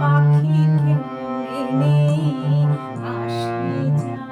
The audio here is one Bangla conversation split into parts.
পাখি কেমনে আসি যা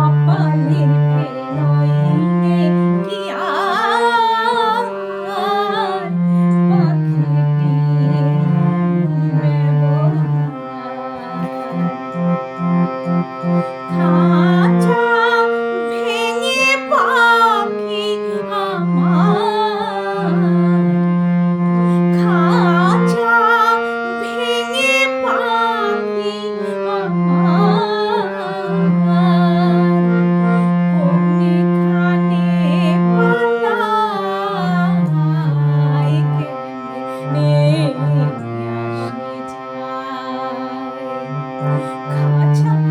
Kama-chan